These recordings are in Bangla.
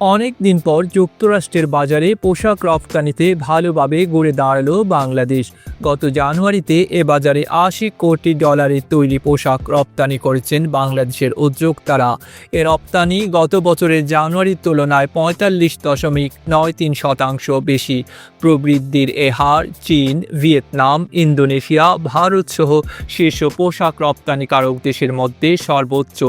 অনেক দিন পর যুক্তরাষ্ট্রের বাজারে পোশাক রপ্তানিতে ভালোভাবে গড়ে দাঁড়াল বাংলাদেশ। গত জানুয়ারিতে এ বাজারে আশি কোটি ডলারের তৈরি পোশাক রপ্তানি করেছেন বাংলাদেশের উদ্যোক্তারা। এ রপ্তানি গত বছরের জানুয়ারির তুলনায় পঁয়তাল্লিশ দশমিক নয় তিন শতাংশ বেশি। প্রবৃদ্ধির এ হার চীন, ভিয়েতনাম, ইন্দোনেশিয়া, ভারত সহ শীর্ষ পোশাক রপ্তানিকারক দেশের মধ্যে সর্বোচ্চ।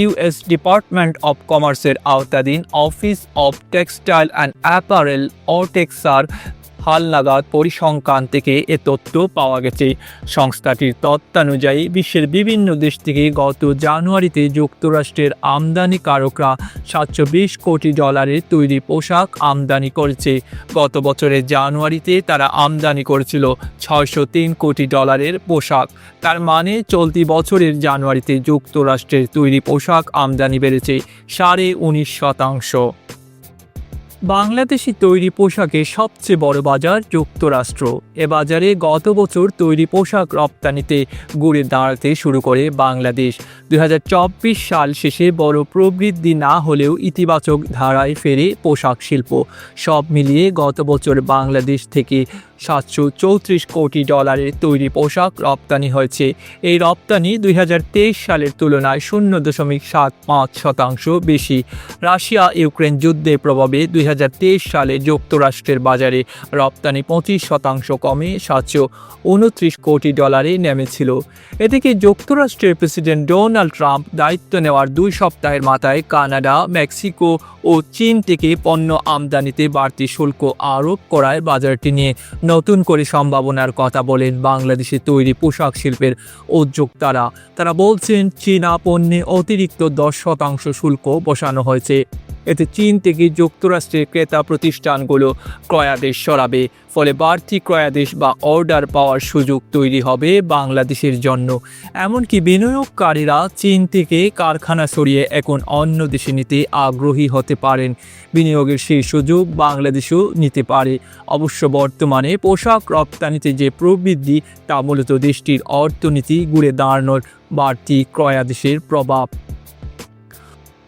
ইউএস ডিপার্টমেন্ট অব কমার্সের আওতাধীন office Office of Textile and Apparel or TEXAR হালনাগাদ পরিসংখ্যান থেকে এ তথ্য পাওয়া গেছে। সংস্থাটির তথ্যানুযায়ী বিশ্বের বিভিন্ন দেশ থেকে গত জানুয়ারিতে যুক্তরাষ্ট্রের আমদানিকারকরা সাতশো বিশ কোটি ডলারের তৈরি পোশাক আমদানি করেছে। গত বছরের জানুয়ারিতে তারা আমদানি করেছিল ছয়শো তিন কোটি ডলারের পোশাক। তার মানে চলতি বছরের জানুয়ারিতে যুক্তরাষ্ট্রের তৈরি পোশাক আমদানি বেড়েছে সাড়ে উনিশ শতাংশ। বাংলাদেশি তৈরি পোশাকের সবচেয়ে বড় বাজার যুক্তরাষ্ট্র। এ বাজারে গত বছর তৈরি পোশাক রপ্তানিতে গড়ে দাঁড়াতে শুরু করে বাংলাদেশ। দু হাজার চব্বিশ সাল শেষে বড় প্রবৃদ্ধি না হলেও ইতিবাচক ধারায় ফেরে পোশাক শিল্প। সব মিলিয়ে গত বছর বাংলাদেশ থেকে সাতশো চৌত্রিশ কোটি ডলারের তৈরি পোশাক রপ্তানি হয়েছে। এই রপ্তানি দুই হাজার তেইশ সালের তুলনায় শূন্য দশমিক সাত পাঁচ শতাংশ বেশি। রাশিয়া ইউক্রেন যুদ্ধের প্রভাবে দুই হাজার তেইশ সালে যুক্তরাষ্ট্রের বাজারে রপ্তানি পঁচিশ শতাংশ কমে সাতশো উনত্রিশ কোটি ডলারে নেমেছিল। এদিকে যুক্তরাষ্ট্রের প্রেসিডেন্ট ডোনাল্ড ট্রাম্প দায়িত্ব নেওয়ার দুই সপ্তাহের মাথায় কানাডা, মেক্সিকো ও চীন থেকে পণ্য আমদানিতে বাড়তি শুল্ক আরোপ করায় বাজারটি নিয়ে নতুন করে সম্ভাবনার কথা বলেন বাংলাদেশে তৈরি পোশাক শিল্পের উদ্যোক্তারা। তারা বলছেন, চীনা পণ্যে অতিরিক্ত দশ শতাংশ শুল্ক বসানো হয়েছে। এতে চীন থেকে যুক্তরাষ্ট্রের ক্রেতা প্রতিষ্ঠানগুলো ক্রয়াদেশ সরাবে, ফলে বাড়তি ক্রয়াদেশ বা অর্ডার পাওয়ার সুযোগ তৈরি হবে বাংলাদেশের জন্য। এমনকি বিনিয়োগকারীরা চীন থেকে কারখানা সরিয়ে এখন অন্য দেশে নিতে আগ্রহী হতে পারেন। বিনিয়োগের সেই সুযোগ বাংলাদেশও নিতে পারে। অবশ্য বর্তমানে পোশাক রপ্তানিতে যে প্রবৃদ্ধি, তা মূলত দেশটির অর্থনীতি ঘুরে দাঁড়ানোর বাড়তি ক্রয়াদেশের প্রভাব।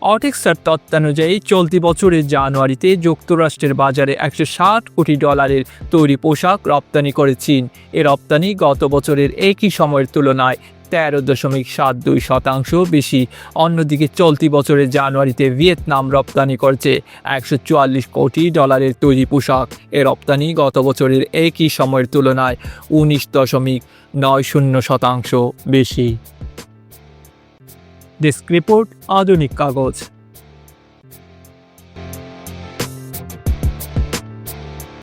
অটেক্সার তত্ত্বানুযায়ী চলতি বছরের জানুয়ারিতে যুক্তরাষ্ট্রের বাজারে একশো ষাট কোটি ডলারের তৈরি পোশাক রপ্তানি করে চীন। এ রপ্তানি গত বছরের একই সময়ের তুলনায় তেরো দশমিক সাত দুই শতাংশ বেশি। অন্যদিকে চলতি বছরের জানুয়ারিতে ভিয়েতনাম রপ্তানি করেছে একশো চুয়াল্লিশ কোটি ডলারের তৈরি পোশাক। এ রপ্তানি গত বছরের একই সময়ের তুলনায় উনিশ দশমিক নয় শূন্য শতাংশ বেশি। ডেস্ক রিপোর্ট আধুনিক কাগজ।